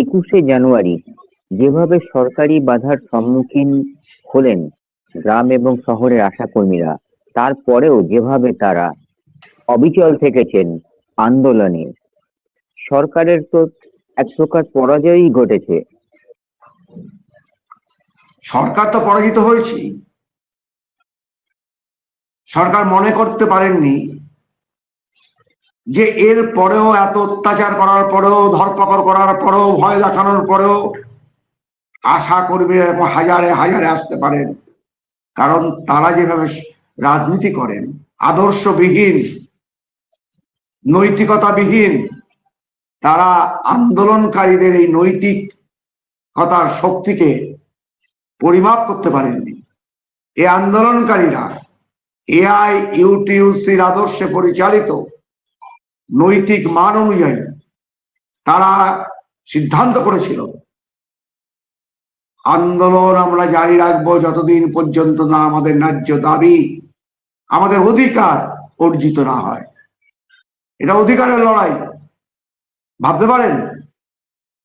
একুশে জানুয়ারি যেভাবে সরকারি বাধার সম্মুখীন হলেন গ্রাম এবং শহরের আশাকর্মীরা, তারপরেও যেভাবে তারা অবিচল থেকেছেন আন্দোলনে, সরকারের তো এক প্রকার পরাজয়ই ঘটেছে। সরকার তো পরাজিত হয়েছে। সরকার মনে করতে পারেননি যে এর পরেও এত অত্যাচার করার পরেও, ধরপাকড় করার পরেও, ভয় দেখানোর পরেও আশা করবে এরকম হাজারে হাজারে আসতে পারেন। কারণ তারা যেভাবে রাজনীতি করেন, আদর্শবিহীন, নৈতিকতাবিহীন, তারা আন্দোলনকারীদের এই নৈতিকতার শক্তিকে পরিমাপ করতে পারেননি। এ আন্দোলনকারীরা এআই ইউটিউসির আদর্শে পরিচালিত নৈতিক মান অনুযায়ী তারা সিদ্ধান্ত করেছিল। আন্দোলন আমরা জারি রাখব যতদিন পর্যন্ত না আমাদের ন্যায্য দাবি, আমাদের অধিকার অর্জিত না হয়। এটা অধিকারের লড়াই। ভাবতে পারেন?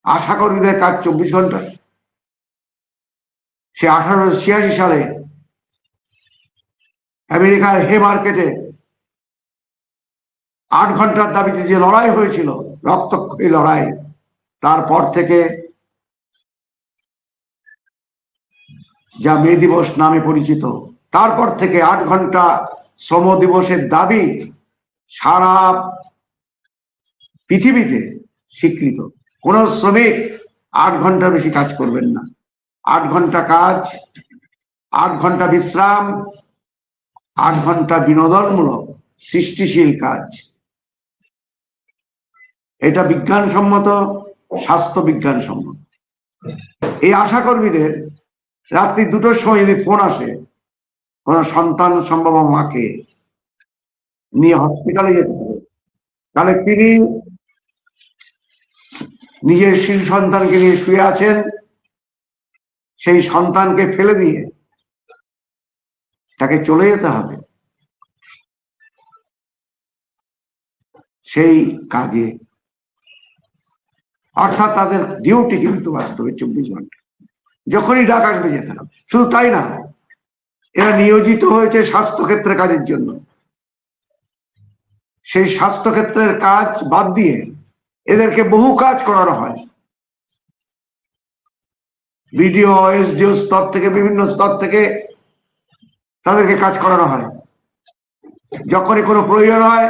আশা কর্মীদের কাজ চব্বিশ ঘণ্টা। সে আঠারোশো ছিয়াশি সালে আমেরিকার হে মার্কেটে আট ঘণ্টার দাবিতে যে লড়াই হয়েছিল, রক্তক্ষয়ী লড়াই, তারপর থেকে যা মে দিবস নামে পরিচিত, তারপর থেকে আট ঘণ্টা শ্রম দিবসের দাবি সারা পৃথিবীতে স্বীকৃত। কোন শ্রমিক আট ঘণ্টা বেশি কাজ করবেন না। আট ঘণ্টা কাজ, আট ঘণ্টা বিশ্রাম, আট ঘণ্টা বিনোদনমূলক, সৃষ্টিশীল কাজ। এটা বিজ্ঞানসম্মত, স্বাস্থ্য বিজ্ঞানসম্মত। এই আশাকর্মীদের রাত্রি দুটোর সময় যদি ফোন আসে, কোন সন্তান সম্ভব মাকে নিয়ে হসপিটালে যেতে হবে, তাহলে তিনি নিজের শিশু সন্তানকে নিয়ে শুয়ে আছেন, সেই সন্তানকে ফেলে দিয়ে তাকে চলে যেতে হবে। সেই কাজে অর্থাৎ তাদের ডিউটি কিন্তু বাস্তবে চব্বিশ ঘণ্টা। যখনই ডাক আসবে যেতে হবে। শুধু তাই না, এরা নিয়োজিত হয়েছে স্বাস্থ্যক্ষেত্রে কাজের জন্য। সেই স্বাস্থ্যক্ষেত্রের কাজ বাদ দিয়ে এদেরকে বহু কাজ করানো হয়। বিডিও, এসডিও স্তর থেকে, বিভিন্ন স্তর থেকে তাদেরকে কাজ করানো হয়। যখনই কোনো প্রয়োজন হয়,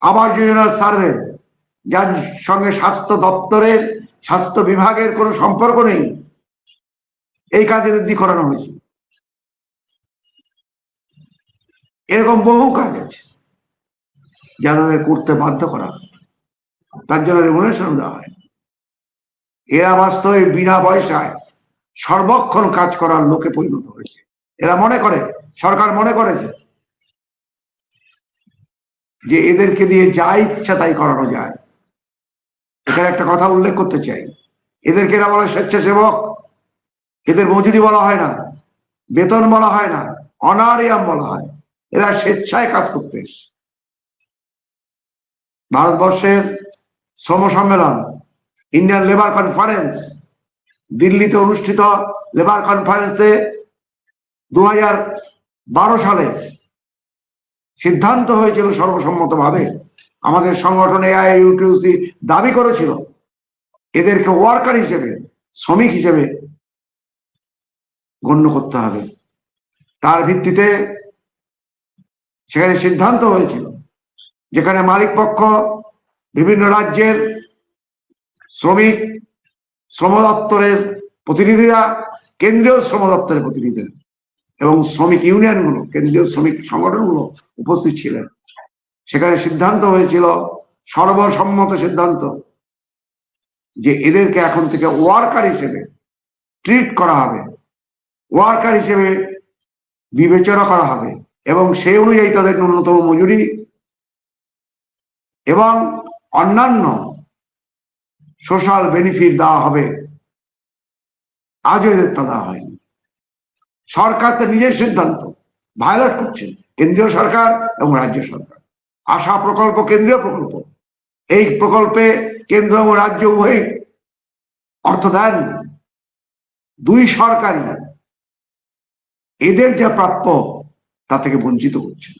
আবাস যোজনার সার্ভে যার সঙ্গে স্বাস্থ্য দপ্তরের, স্বাস্থ্য বিভাগের কোনো সম্পর্ক নেই, এই কাজ দিয়ে করানো হয়েছে। এরকম বহু কাজ আছে যা তাদের করতে বাধ্য করা। তার জন্য রেমুনেশন দেওয়া হয়। এরা বাস্তবে বিনা পয়সায় সর্বক্ষণ কাজ করার লোকে পরিণত হয়েছে। এরা মনে করে, সরকার মনে করেছে যে এদেরকে দিয়ে যা ইচ্ছা তাই করানো যায়। এখানে একটা কথা উল্লেখ করতে চাই। এদেরকে এরা বলে স্বেচ্ছাসেবক, এদের মজুরি বলা হয় না, বেতন বলা হয় না, অনারিয়াম বলা হয়। এরা স্বেচ্ছায় কাজ করতে ভারতবর্ষের শ্রম সম্মেলন, ইন্ডিয়ান লেবার কনফারেন্স, দিল্লিতে অনুষ্ঠিত লেবার কনফারেন্সে দু বারো সালে সিদ্ধান্ত হয়েছিল সর্বসম্মতভাবে। আমাদের সংগঠন এআইইউটিউসি দাবি করেছিল। এদেরকে ওয়ার্কার হিসেবে, শ্রমিক হিসেবে গণ্য করতে হবে। তার ভিত্তিতে সেখানে সিদ্ধান্ত হয়েছিল, যেখানে মালিক পক্ষ বিভিন্ন রাজ্যের শ্রমিক, শ্রম দপ্তরের প্রতিনিধিরা, কেন্দ্রীয় শ্রম দপ্তরের প্রতিনিধিরা এবং শ্রমিক ইউনিয়নগুলো, কেন্দ্রীয় শ্রমিক সংগঠনগুলো উপস্থিত ছিলেন। সেখানে সিদ্ধান্ত হয়েছিল সর্বসম্মত সিদ্ধান্ত যে এদেরকে এখন থেকে ওয়ার্কার হিসেবে ট্রিট করা হবে, ওয়ার্কার হিসেবে বিবেচনা করা হবে এবং সেই অনুযায়ী তাদের ন্যূনতম মজুরি এবং অন্যান্য সোশ্যাল বেনিফিট দেওয়া হবে। আজও এদের তা দেওয়া হয়নি। সরকার তো নিজের সিদ্ধান্ত ভায়োলেট করছেন কেন্দ্রীয় সরকার এবং রাজ্য সরকার। আশা প্রকল্প, কেন্দ্রীয় প্রকল্প। এই প্রকল্পে কেন্দ্র এবং রাজ্য উভয় অর্থ দেন দুই সরকারি এদের যা প্রাপ্য, তা থেকে বঞ্চিত করছে